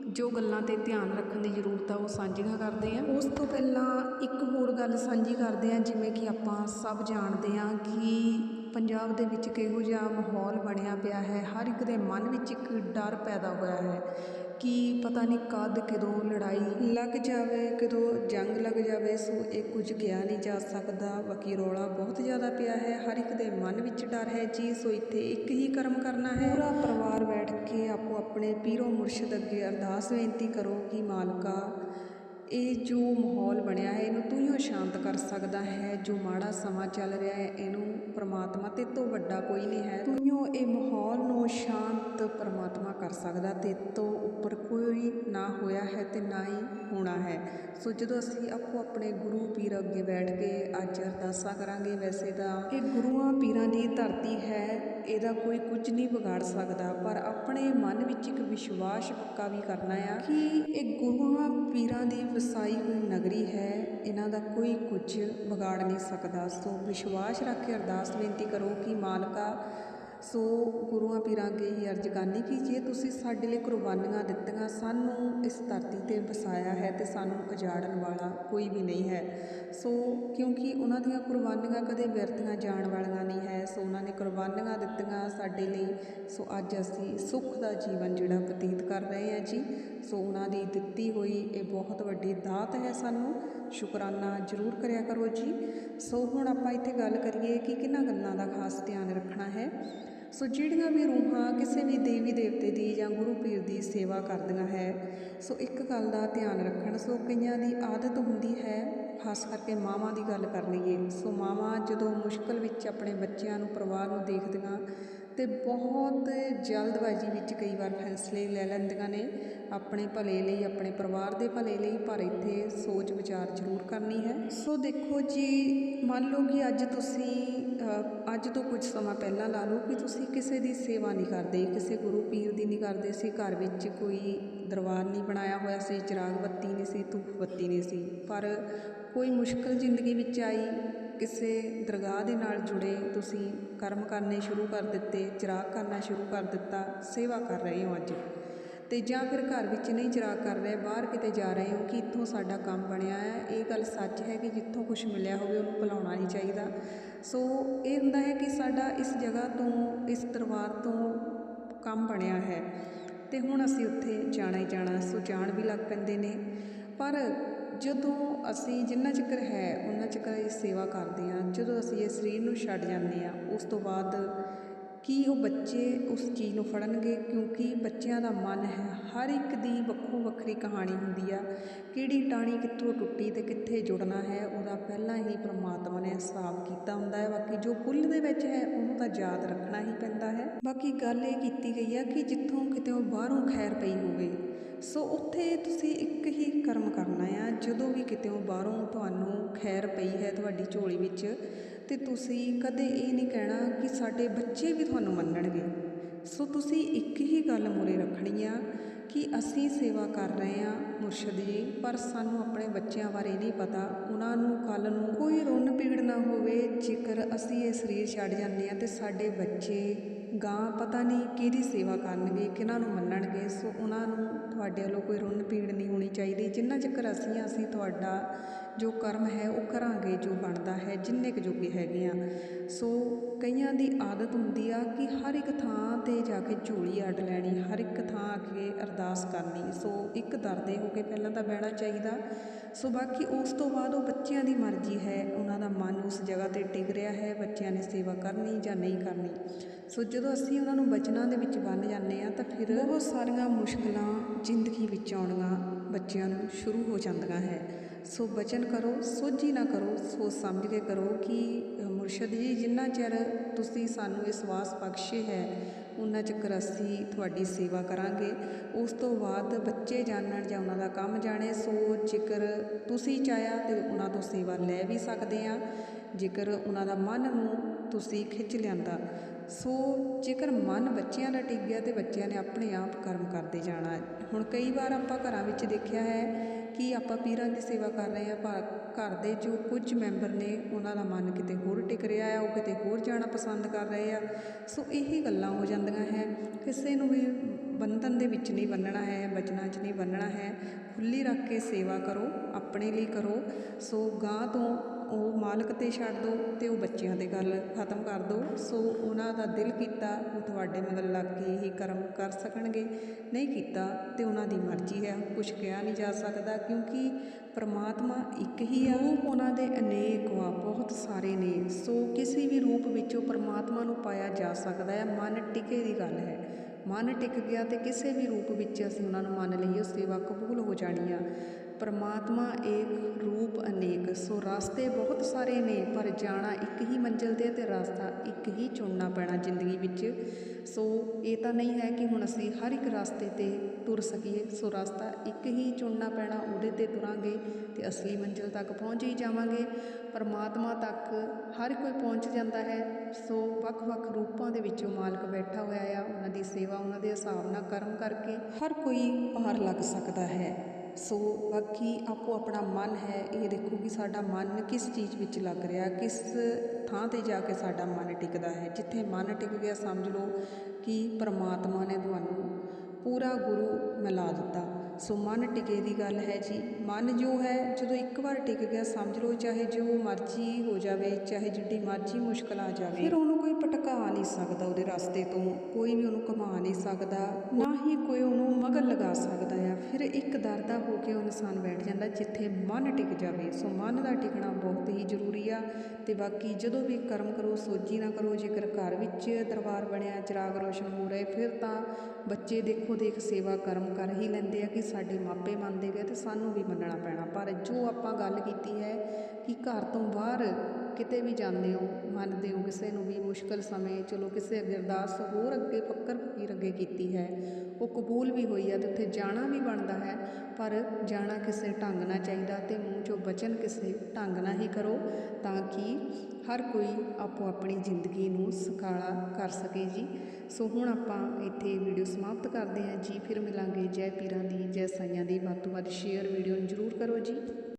ਜੋ ਗੱਲਾਂ ਤੇ ਧਿਆਨ ਰੱਖਣ ਦੀ ਜ਼ਰੂਰਤ ਆ, ਉਹ ਸਾਂਝੀਆਂ ਕਰਦੇ ਆ ਉਸ ਤੋਂ ਪਹਿਲਾਂ ਇੱਕ ਹੋਰ ਗੱਲ ਸਾਂਝੀ ਕਰਦੇ ਆ ਜਿਵੇਂ ਕਿ ਆਪਾਂ ਸਭ ਜਾਣਦੇ ਆ ਕਿ ਪੰਜਾਬ ਦੇ ਵਿੱਚ ਕਿਹੋ ਜਿਹਾ ਮਾਹੌਲ ਬਣਿਆ ਪਿਆ ਹੈ? ਹਰ ਇੱਕ ਦੇ ਮਨ ਵਿੱਚ ਇੱਕ ਡਰ ਪੈਦਾ ਹੋਇਆ ਹੈ ਕਿ ਪਤਾ ਨਹੀਂ ਕਦ ਕਦੋਂ ਲੜਾਈ ਲੱਗ ਜਾਵੇ, ਕਦੋਂ ਜੰਗ ਲੱਗ ਜਾਵੇ, ਸੋ ਇਹ ਕੁਝ ਕਿਹਾ ਨਹੀਂ ਜਾ ਸਕਦਾ। ਬਾਕੀ ਰੌਲਾ ਬਹੁਤ ਜ਼ਿਆਦਾ ਪਿਆ ਹੈ। ਹਰ ਇੱਕ ਦੇ ਮਨ ਵਿੱਚ ਡਰ ਹੈ ਜੀ, ਸੋ ਇੱਥੇ ਇੱਕ ਹੀ ਕਰਮ ਕਰਨਾ ਹੈ। ਪੂਰਾ ਪਰਿਵਾਰ ਬੈਠ ਕੇ ਆਪੋ ਆਪਣੇ ਪੀਰੋ ਮੁਰਸ਼ਿਦ ਅੱਗੇ ਅਰਦਾਸ ਬੇਨਤੀ ਕਰੋ ਕਿ ਮਾਲਕਾ ਇਹ ਜੋ ਮਾਹੌਲ ਬਣਿਆ ਹੈ, ਇਹਨੂੰ ਤੂੰ ਹੀ ਸ਼ਾਂਤ ਕਰ ਸਕਦਾ ਹੈ, ਜੋ ਮਾੜਾ ਸਮਾਂ ਚੱਲ ਰਿਹਾ ਹੈ, ਇਹਨੂੰ ਪ੍ਰਮਾਤਮਾ ਤੇ ਤੋਂ ਵੱਡਾ ਕੋਈ ਨਹੀਂ ਹੈ। ਤੂੰ ਹੀ ਇਹ ਮਾਹੌਲ ਨੂੰ ਸ਼ਾਂਤ ਪ੍ਰਮਾਤਮਾ ਕਰ ਸਕਦਾ, ਤੇ ਤੋਂ ਉੱਪਰ ਕੋਈ ਨਾ ਹੋਇਆ ਹੈ ਤੇ ਨਾ ਹੀ ਹੋਣਾ ਹੈ। ਸੋ ਜਦੋਂ ਅਸੀਂ ਆਪੋ ਆਪਣੇ ਗੁਰੂ ਪੀਰ ਅੱਗੇ ਬੈਠ ਕੇ ਅੱਜ ਅਰਦਾਸਾਂ ਕਰਾਂਗੇ, ਵੈਸੇ ਤਾਂ ਇਹ ਗੁਰੂਆਂ ਪੀਰਾਂ ਦੀ ਧਰਤੀ ਹੈ, ਇਹਦਾ ਕੋਈ ਕੁਝ ਨਹੀਂ ਵਿਗਾੜ ਸਕਦਾ, ਪਰ ਆਪਣੇ ਮਨ ਵਿੱਚ ਇੱਕ ਵਿਸ਼ਵਾਸ ਪੱਕਾ ਵੀ ਕਰਨਾ ਆ ਕਿ ਇਹ ਗੁਰੂਆਂ ਪੀਰਾਂ ਦੀ ਵਸਾਈ ਹੋਈ ਨਗਰੀ ਹੈ, ਇਹਨਾਂ ਦਾ ਕੋਈ ਕੁਝ ਵਿਗਾੜ ਨਹੀਂ ਸਕਦਾ। ਸੋ ਵਿਸ਼ਵਾਸ ਰੱਖ ਕੇ ਅਰਦਾਸ ਬੇਨਤੀ ਕਰੋ ਕਿ ਮਾਲਕਾ ਸੋ ਗੁਰੂਆਂ ਪੀਰਾਂ ਅੱਗੇ ਹੀ ਅਰਜ਼ ਕਰਨੀ ਕਿ ਜੇ ਤੁਸੀਂ ਸਾਡੇ ਲਈ ਕੁਰਬਾਨੀਆਂ ਦਿੱਤੀਆਂ, ਸਾਨੂੰ ਇਸ ਧਰਤੀ ਤੇ ਵਸਾਇਆ ਹੈ ਤੇ ਸਾਨੂੰ ਉਜਾੜਨ ਵਾਲਾ ਕੋਈ ਵੀ ਨਹੀਂ ਹੈ। ਸੋ ਕਿਉਂਕਿ ਉਹਨਾਂ ਦੀਆਂ ਕੁਰਬਾਨੀਆਂ ਕਦੇ ਵਿਅਰਥੀਆਂ ਜਾਣ ਵਾਲੀਆਂ ਨਹੀਂ ਹੈ, ਸੋ ਉਹਨਾਂ ਨੇ ਕੁਰਬਾਨੀਆਂ ਦਿੱਤੀਆਂ ਸਾਡੇ ਲਈ। ਸੋ ਅੱਜ ਅਸੀਂ ਸੁੱਖ ਦਾ ਜੀਵਨ ਜਿਹੜਾ ਬਤੀਤ ਕਰ ਰਹੇ ਹਾਂ ਜੀ, ਸੋ ਉਹਨਾਂ ਦੀ ਦਿੱਤੀ ਹੋਈ ਇਹ ਬਹੁਤ ਵੱਡੀ ਦਾਤ ਹੈ ਸਾਨੂੰ। ਸ਼ੁਕਰਾਨਾ ਜ਼ਰੂਰ ਕਰਿਆ ਕਰੋ ਜੀ। ਸੋ ਹੁਣ ਆਪਾਂ ਇੱਥੇ ਗੱਲ ਕਰੀਏ ਕਿ ਕਿਹਨਾਂ ਗੱਲਾਂ ਦਾ ਖਾਸ ਧਿਆਨ ਰੱਖਣਾ ਹੈ? ਸੋ ਜਿਹੜੀਆਂ ਵੀ ਰੂਹਾਂ ਕਿਸੇ ਵੀ ਦੇਵੀ ਦੇਵਤੇ ਦੀ ਜਾਂ ਗੁਰੂ ਪੀਰ ਦੀ ਸੇਵਾ ਕਰਦੀਆਂ ਹੈ, ਸੋ ਇੱਕ ਗੱਲ ਦਾ ਧਿਆਨ ਰੱਖਣ, ਸੋ ਕਈਆਂ ਦੀ ਆਦਤ ਹੁੰਦੀ ਹੈ ਖਾਸ ਕਰਕੇ ਮਾਵਾਂ ਦੀ ਗੱਲ ਕਰ ਲਈਏ ਸੋ ਮਾਵਾਂ ਜਦੋਂ ਮੁਸ਼ਕਲ ਵਿੱਚ ਆਪਣੇ ਬੱਚਿਆਂ ਨੂੰ ਪਰਿਵਾਰ ਨੂੰ ਦੇਖਦੀਆਂ ਤੇ ਬਹੁਤ ਜਲਦਬਾਜ਼ੀ ਵਿੱਚ ਕਈ ਵਾਰ ਫੈਸਲੇ ਲੈ ਲੈਂਦੀਆਂ ਨੇ। ਆਪਣੇ ਭਲੇ ਲਈ, ਆਪਣੇ ਪਰਿਵਾਰ ਦੇ ਭਲੇ ਲਈ, ਪਰ ਇੱਥੇ ਸੋਚ ਵਿਚਾਰ ਜ਼ਰੂਰ ਕਰਨੀ ਹੈ। ਸੋ ਦੇਖੋ ਜੀ, ਮੰਨ ਲਓ ਕਿ ਅੱਜ ਤੁਸੀਂ ਅੱਜ ਤੋਂ ਕੁਝ ਸਮਾਂ ਪਹਿਲਾਂ ਲਾ ਲਓ ਕਿ ਤੁਸੀਂ ਕਿਸੇ ਦੀ ਸੇਵਾ ਨਹੀਂ ਕਰਦੇ, ਕਿਸੇ ਗੁਰੂ ਪੀਰ ਦੀ ਨਹੀਂ ਕਰਦੇ ਸੀ। ਘਰ ਵਿੱਚ ਕੋਈ ਦਰਬਾਰ ਨਹੀਂ ਬਣਾਇਆ ਹੋਇਆ ਸੀ, ਚਿਰਾਗ ਬੱਤੀ ਨਹੀਂ ਸੀ, ਧੂਪ ਬੱਤੀ ਨਹੀਂ ਸੀ। ਪਰ ਕੋਈ ਮੁਸ਼ਕਲ ਜ਼ਿੰਦਗੀ ਵਿੱਚ ਆਈ ਕਿਸੇ ਦਰਗਾਹ ਦੇ ਨਾਲ ਜੁੜੇ ਤੁਸੀਂ ਕਰਮ ਕਰਨੇ ਸ਼ੁਰੂ ਕਰ ਦਿੱਤੇ, ਚਿਰਾਗ ਕਰਨਾ ਸ਼ੁਰੂ ਕਰ ਦਿੱਤਾ, ਸੇਵਾ ਕਰ ਰਹੇ ਹੋ ਅੱਜ। ਅਤੇ ਜਾਂ ਫਿਰ ਘਰ ਵਿੱਚ ਨਹੀਂ ਚਿਰਾਗ ਕਰ ਰਹੇ, ਬਾਹਰ ਕਿਤੇ ਜਾ ਰਹੇ ਹੋ ਕਿ ਇੱਥੋਂ ਸਾਡਾ ਕੰਮ ਬਣਿਆ ਹੈ, ਇਹ ਗੱਲ ਸੱਚ ਹੈ ਕਿ ਜਿੱਥੋਂ ਕੁਝ ਮਿਲਿਆ ਹੋਵੇ ਉਹਨੂੰ ਭੁਲਾਉਣਾ ਨਹੀਂ ਚਾਹੀਦਾ। ਸੋ ਇਹ ਹੁੰਦਾ ਹੈ ਕਿ ਸਾਡਾ ਇਸ ਜਗ੍ਹਾ ਤੋਂ, ਇਸ ਦਰਬਾਰ ਤੋਂ ਕੰਮ ਬਣਿਆ ਹੈ। ਅਤੇ ਹੁਣ ਅਸੀਂ ਉੱਥੇ ਜਾਣਾ ਹੀ ਜਾਣਾ, ਸੋ ਜਾਣ ਵੀ ਲੱਗ ਪੈਂਦੇ ਨੇ। ਪਰ ਜਦੋਂ ਅਸੀਂ ਜਿੰਨਾ ਚਿਕਰ ਹੈ ਉਹਨਾਂ ਚਿਕਰ ਇਹ ਸੇਵਾ ਕਰਦੇ ਹਾਂ। ਜਦੋਂ ਅਸੀਂ ਇਹ ਸਰੀਰ ਨੂੰ ਛੱਡ ਜਾਂਦੇ ਹਾਂ, ਉਸ ਤੋਂ ਬਾਅਦ ਕੀ ਉਹ ਬੱਚੇ ਉਸ ਚੀਜ਼ ਨੂੰ ਫੜਨਗੇ? ਕਿਉਂਕਿ ਬੱਚਿਆਂ ਦਾ ਮਨ ਹੈ, ਹਰ ਇੱਕ ਦੀ ਵੱਖੋ ਵੱਖਰੀ ਕਹਾਣੀ ਹੁੰਦੀ ਆ। ਕਿਹੜੀ ਟਾਹਣੀ ਕਿੱਥੋਂ ਟੁੱਟੀ ਅਤੇ ਕਿੱਥੇ ਜੁੜਨਾ ਹੈ, ਉਹਦਾ ਪਹਿਲਾਂ ਹੀ ਪਰਮਾਤਮਾ ਨੇ ਹਿਸਾਬ ਕੀਤਾ ਹੁੰਦਾ ਹੈ। ਬਾਕੀ ਜੋ ਕੁੱਲ ਦੇ ਵਿੱਚ ਹੈ, ਉਹਨੂੰ ਤਾਂ ਯਾਦ ਰੱਖਣਾ ਹੀ ਪੈਂਦਾ ਹੈ। ਬਾਕੀ ਗੱਲ ਇਹ ਕੀਤੀ ਗਈ ਆ ਕਿ ਜਿੱਥੋਂ ਕਿਤੇ ਬਾਹਰੋਂ ਖੈਰ ਪਈ ਹੋਵੇ, ਸੋ ਉੱਥੇ ਤੁਸੀਂ ਇੱਕ ਹੀ ਕਰਮ ਕਰਨਾ ਆ। ਜਦੋਂ ਵੀ ਕਿਤੇ ਬਾਹਰੋਂ ਤੁਹਾਨੂੰ ਖੈਰ ਪਈ ਹੈ ਤੁਹਾਡੀ ਝੋਲੀ ਵਿੱਚ ਅਤੇ ਤੁਸੀਂ ਕਦੇ ਇਹ ਨਹੀਂ ਕਹਿਣਾ ਕਿ ਸਾਡੇ ਬੱਚੇ ਵੀ ਤੁਹਾਨੂੰ ਮੰਨਣਗੇ। ਸੋ ਤੁਸੀਂ ਇੱਕ ਹੀ ਗੱਲ ਮੂਰੇ ਰੱਖਣੀ ਆ ਕਿ ਅਸੀਂ ਸੇਵਾ ਕਰ ਰਹੇ ਹਾਂ ਮੁਰਸ਼ਦ ਜੀ, ਪਰ ਸਾਨੂੰ ਆਪਣੇ ਬੱਚਿਆਂ ਬਾਰੇ ਨਹੀਂ ਪਤਾ। ਉਹਨਾਂ ਨੂੰ ਕੱਲ ਨੂੰ ਕੋਈ ਰੁੰਨ ਪੀੜ ਨਾ ਹੋਵੇ। ਜੇਕਰ ਅਸੀਂ ਇਹ ਸਰੀਰ ਛੱਡ ਜਾਂਦੇ ਆ ਤੇ ਸਾਡੇ ਬੱਚੇ ਗਾਂ ਪਤਾ ਨਹੀਂ ਕਿਹਦੀ ਸੇਵਾ ਕਰਨਗੇ, ਕਿਹਨਾਂ ਨੂੰ ਮੰਨਣਗੇ। ਸੋ ਉਹਨਾਂ ਨੂੰ ਤੁਹਾਡੇ ਵੱਲੋਂ ਕੋਈ ਰੁੰਨ ਪੀੜ ਨਹੀਂ ਹੋਣੀ ਚਾਹੀਦੀ। ਜਿੰਨਾ ਚਿਰ ਅਸੀਂ ਅਸੀਂ ਤੁਹਾਡਾ ਜੋ ਕਰਮ ਹੈ ਉਹ ਕਰਾਂਗੇ, ਜੋ ਬਣਦਾ ਹੈ, ਜਿੰਨੇ ਕੁ ਜੋਗੇ ਹੈਗੇ ਆ। ਸੋ ਕਈਆਂ ਦੀ ਆਦਤ ਹੁੰਦੀ ਆ ਕਿ ਹਰ ਇੱਕ ਥਾਂ ਤੇ ਜਾ ਕੇ ਝੋਲੀ ਅੱਡ ਲੈਣੀ, ਹਰ ਇੱਕ ਥਾਂ ਆ ਕੇ ਅਰਦਾਸ ਕਰਨੀ। ਸੋ ਇੱਕ ਦਰਦੇ ਹੋ ਕੇ ਪਹਿਲਾਂ ਤਾਂ ਬਹਿਣਾ ਚਾਹੀਦਾ। ਸੋ ਬਾਕੀ ਉਸ ਤੋਂ ਬਾਅਦ ਉਹ ਬੱਚਿਆਂ ਦੀ ਮਰਜ਼ੀ ਹੈ, ਉਹਨਾਂ ਦਾ ਮਨ ਉਸ ਜਗ੍ਹਾ ਤੇ ਟਿਕ ਰਿਹਾ ਹੈ, ਬੱਚਿਆਂ ਨੇ ਸੇਵਾ ਕਰਨੀ ਜਾਂ ਨਹੀਂ ਕਰਨੀ। ਸੋ ਜਦੋਂ ਅਸੀਂ ਉਹਨਾਂ ਨੂੰ ਬਚਨਾਂ ਦੇ ਵਿੱਚ ਬੰਨ ਜਾਂਦੇ ਆ, ਤਾਂ ਫਿਰ ਬਹੁਤ ਸਾਰੀਆਂ ਮੁਸ਼ਕਲਾਂ ਜ਼ਿੰਦਗੀ ਵਿੱਚ ਆਉਣੀਆਂ ਬੱਚਿਆਂ ਨੂੰ ਸ਼ੁਰੂ ਹੋ ਜਾਂਦੀਆਂ ਹੈ। ਸੋ ਬਚਨ ਕਰੋ, ਸੋਝੀ ਨਾ ਕਰੋ ਸੋਚ ਸਮਝ ਕੇ ਕਰੋ ਕਿ ਮੁਰਸ਼ਦ ਜੀ, ਜਿੰਨਾ ਚਿਰ ਤੁਸੀਂ ਸਾਨੂੰ ਇਹ ਸਵਾਸ ਬਖਸ਼ੇ ਹੈ, ਉਹਨਾਂ ਚਿਰ ਅਸੀਂ ਤੁਹਾਡੀ ਸੇਵਾ ਕਰਾਂਗੇ। ਉਸ ਤੋਂ ਬਾਅਦ ਬੱਚੇ ਜਾਣਨ ਜਾਂ ਉਹਨਾਂ ਦਾ ਕੰਮ ਜਾਣੇ, ਸੋ ਜੇਕਰ ਤੁਸੀਂ ਚਾਹਿਆ ਤੇ ਉਹਨਾਂ ਤੋਂ ਸੇਵਾ ਲੈ ਵੀ ਸਕਦੇ ਆ। ਜੇਕਰ ਉਹਨਾਂ ਦਾ ਮਨ ਨੂੰ ਤੁਸੀਂ ਖਿੱਚ ਲਿਆਂਦਾ, ਸੋ ਜੇਕਰ ਮਨ ਬੱਚਿਆਂ ਦਾ ਟਿਕ ਗਿਆ ਤੇ ਬੱਚਿਆਂ ਨੇ ਆਪਣੇ ਆਪ ਕਰਮ ਕਰਦੇ ਜਾਣਾ ਹੁਣ ਕਈ ਵਾਰ ਆਪਾਂ ਘਰਾਂ ਵਿੱਚ ਦੇਖਿਆ ਹੈ ਕਿ ਆਪਾਂ ਪੀਰਾਂ ਦੀ ਸੇਵਾ ਕਰ ਰਹੇ ਆ ਪਰ ਘਰ ਦੇ ਜੋ ਕੁਝ ਮੈਂਬਰ ਨੇ, ਉਹਨਾਂ ਦਾ ਮਨ ਕਿਤੇ ਹੋਰ ਟਿਕ ਰਿਹਾ ਆ ਉਹ ਕਿਤੇ ਹੋਰ ਜਾਣਾ ਪਸੰਦ ਕਰ ਰਹੇ ਆ। ਸੋ ਇਹੀ ਗੱਲਾਂ ਹੋ ਜਾਂਦੀਆਂ ਹੈ। ਕਿਸੇ ਨੂੰ ਵੀ ਬੰਧਨ ਦੇ ਵਿੱਚ ਨਹੀਂ ਬੰਨਣਾ ਹੈ, ਬਚਨਾਂ 'ਚ ਨਹੀਂ ਬੰਨਣਾ ਹੈ। ਖੁੱਲੀ ਰੱਖ ਕੇ ਸੇਵਾ ਕਰੋ, ਆਪਣੇ ਲਈ ਕਰੋ। ਸੋ ਗਾਂ ਤੋਂ ਉਹ ਮਾਲਕ ਤੇ ਛੱਡ ਦਿਓ ਅਤੇ ਉਹ ਬੱਚਿਆਂ ਤੇ ਗੱਲ ਖਤਮ ਕਰ ਦਿਓ ਸੋ ਉਹਨਾਂ ਦਾ ਦਿਲ ਕੀਤਾ ਉਹ ਤੁਹਾਡੇ ਮਗਰ ਲੱਗ ਕੇ ਹੀ ਕਰਮ ਕਰ ਸਕਣਗੇ। ਨਹੀਂ ਕੀਤਾ ਤੇ ਉਹਨਾਂ ਦੀ ਮਰਜ਼ੀ ਹੈ। ਕੁਝ ਕਿਹਾ ਨਹੀਂ ਜਾ ਸਕਦਾ ਕਿਉਂਕਿ ਪਰਮਾਤਮਾ ਇੱਕ ਹੀ ਆ। ਉਹ ਉਹਨਾਂ ਦੇ ਅਨੇਕ ਵਾ ਬਹੁਤ ਸਾਰੇ ਨੇ। ਸੋ ਕਿਸੇ ਵੀ ਰੂਪ ਵਿੱਚੋਂ ਪਰਮਾਤਮਾ ਨੂੰ ਪਾਇਆ ਜਾ ਸਕਦਾ ਹੈ। ਮਨ ਟਿਕੇ ਦੀ ਗੱਲ ਹੈ। ਮਨ ਟਿਕ ਗਿਆ ਤੇ ਕਿਸੇ ਵੀ ਰੂਪ ਵਿੱਚ ਅਸੀਂ ਉਹਨਾਂ ਨੂੰ ਮੰਨ ਲਈਏ ਸੇਵਾ ਕਬੂਲ ਹੋ ਜਾਣੀ ਆ। ਪਰਮਾਤਮਾ ਏਕ ਰੂਪ ਅਨੇਕ। ਸੋ ਰਸਤੇ ਬਹੁਤ ਸਾਰੇ ਨੇ, ਪਰ ਜਾਣਾ ਇੱਕ ਹੀ ਮੰਜ਼ਿਲ ਤੇ ਤੇ ਰਸਤਾ ਇੱਕ ਹੀ ਚੁਣਨਾ ਪੈਣਾ ਜ਼ਿੰਦਗੀ ਵਿੱਚ। ਸੋ ਇਹ ਤਾਂ ਨਹੀਂ ਹੈ ਕਿ ਹੁਣ ਅਸੀਂ ਹਰ ਇੱਕ ਰਸਤੇ ਤੇ ਤੁਰ ਸਕੀਏ। ਸੋ ਰਸਤਾ ਇੱਕ ਹੀ ਚੁਣਨਾ ਪੈਣਾ, ਉਹਦੇ ਤੇ ਤੁਰਾਂਗੇ ਤੇ ਅਸਲੀ ਮੰਜ਼ਿਲ ਤੱਕ ਪਹੁੰਚ ਹੀ ਜਾਵਾਂਗੇ। ਪਰਮਾਤਮਾ ਤੱਕ ਹਰ ਕੋਈ ਪਹੁੰਚ ਜਾਂਦਾ ਹੈ। ਸੋ ਵੱਖ-ਵੱਖ ਰੂਪਾਂ ਦੇ ਵਿੱਚੋਂ ਮਾਲਕ ਬੈਠਾ ਹੋਇਆ ਆ। ਉਹਨਾਂ ਦੀ ਸੇਵਾ, ਉਹਨਾਂ ਦੇ ਹਿਸਾਬ ਨਾਲ ਕਰਮ ਕਰਕੇ ਹਰ ਕੋਈ ਪਾਰ ਲੱਗ ਸਕਦਾ ਹੈ। ਸੋ ਬਾਕੀ ਆਪੋ ਆਪਣਾ ਮਨ ਹੈ, ਇਹ ਦੇਖੋ ਕਿ ਸਾਡਾ ਮਨ ਕਿਸ ਚੀਜ਼ ਵਿੱਚ ਲੱਗ ਰਿਹਾ, ਕਿਸ ਥਾਂ ਤੇ ਜਾ ਕੇ ਸਾਡਾ ਮਨ ਟਿਕਦਾ ਹੈ। ਜਿੱਥੇ ਮਨ ਟਿਕ ਗਿਆ ਸਮਝ ਲਓ ਕਿ ਪਰਮਾਤਮਾ ਨੇ ਤੁਹਾਨੂੰ ਪੂਰਾ ਗੁਰੂ ਮਿਲਾ ਦਿੱਤਾ। ਸੋ ਮਨ ਟਿਕੇ ਦੀ ਗੱਲ ਹੈ ਜੀ। ਮਨ ਜੋ ਹੈ, ਜਦੋਂ ਇੱਕ ਵਾਰ ਟਿਕ ਗਿਆ, ਸਮਝ ਲਓ, ਚਾਹੇ ਜੋ ਮਰਜ਼ੀ ਹੋ ਜਾਵੇ, ਚਾਹੇ ਜਿੱਡੀ ਮਰਜ਼ੀ ਮੁਸ਼ਕਲ ਆ ਜਾਵੇ, ਫਿਰ ਉਹਨੂੰ ਕੋਈ ਭਟਕਾ ਨਹੀਂ ਸਕਦਾ ਉਹਦੇ ਰਸਤੇ ਤੋਂ, ਕੋਈ ਵੀ ਉਹਨੂੰ ਘੁਮਾ ਨਹੀਂ ਸਕਦਾ, ਨਾ ਹੀ ਕੋਈ ਉਹਨੂੰ ਮਗਰ ਲਗਾ ਸਕਦਾ ਆ। ਫਿਰ ਇੱਕ ਦਰ ਦਾ ਹੋ ਕੇ ਉਹ ਇਨਸਾਨ ਬੈਠ ਜਾਂਦਾ ਜਿੱਥੇ ਮਨ ਟਿਕ ਜਾਵੇ। ਸੋ ਮਨ ਦਾ ਟਿਕਣਾ ਬਹੁਤ ਹੀ ਜ਼ਰੂਰੀ ਆ ਤੇ ਬਾਕੀ ਜਦੋਂ ਵੀ ਕਰਮ ਕਰੋ ਸੋਚੀ ਨਾ ਕਰੋ, ਜੇਕਰ ਘਰ ਵਿੱਚ ਦਰਬਾਰ ਬਣਿਆ, ਚਿਰਾਗ ਰੋਸ਼ਨ ਹੋ ਰਹੇ, ਫਿਰ ਤਾਂ ਬੱਚੇ ਦੇਖੋ ਦੇਖ ਸੇਵਾ ਕਰਮ ਕਰ ਹੀ ਲੈਂਦੇ ਆ ਕਿ ਸਾਡੇ ਮਾਪੇ ਮੰਨਦੇ ਗਏ ਅਤੇ ਸਾਨੂੰ ਵੀ ਮੰਨਣਾ ਪੈਣਾ। ਪਰ ਜੋ ਆਪਾਂ ਗੱਲ ਕੀਤੀ ਹੈ ਕਿ ਘਰ ਤੋਂ ਬਾਹਰ ਕਿਤੇ ਵੀ ਜਾਂਦੇ ਹੋ, ਮੰਨਦੇ ਹੋ, ਕਿਸੇ ਨੂੰ ਵੀ ਮੁਸ਼ਕਲ ਸਮੇਂ ਚਲੋ ਕਿਸੇ ਅੱਗੇ ਅਰਦਾਸ ਹੋਰ ਅੱਗੇ ਫੱਕਰ ਫਕੀਰ ਅੱਗੇ ਕੀਤੀ ਹੈ, ਉਹ ਕਬੂਲ ਵੀ ਹੋਈ ਹੈ ਤੇ ਉੱਥੇ ਜਾਣਾ ਵੀ ਬਣਦਾ ਹੈ, ਪਰ ਜਾਣਾ ਕਿਸੇ ਢੰਗ ਨਾਲ ਚਾਹੀਦਾ ਤੇ ਮੂੰਹ ਚੋਂ ਬਚਨ ਕਿਸੇ ਢੰਗ ਨਾਲ ਹੀ ਕਰੋ ਤਾਂ ਕਿ ਹਰ ਕੋਈ ਆਪੋ ਆਪਣੀ ਜ਼ਿੰਦਗੀ ਨੂੰ ਸੁਖਾਲਾ ਕਰ ਸਕੇ ਜੀ। ਸੋ ਹੁਣ ਆਪਾਂ ਇੱਥੇ ਵੀਡੀਓ ਸਮਾਪਤ ਕਰਦੇ ਹਾਂ ਜੀ, ਫਿਰ ਮਿਲਾਂਗੇ ਜੈ ਪੀਰਾਂ ਦੀ, ਜੈ ਸਾਈਆਂ ਦੀ। ਵੱਧ ਤੋਂ ਵੱਧ ਸ਼ੇਅਰ ਵੀਡੀਓ ਨੂੰ ਜ਼ਰੂਰ ਕਰੋ ਜੀ।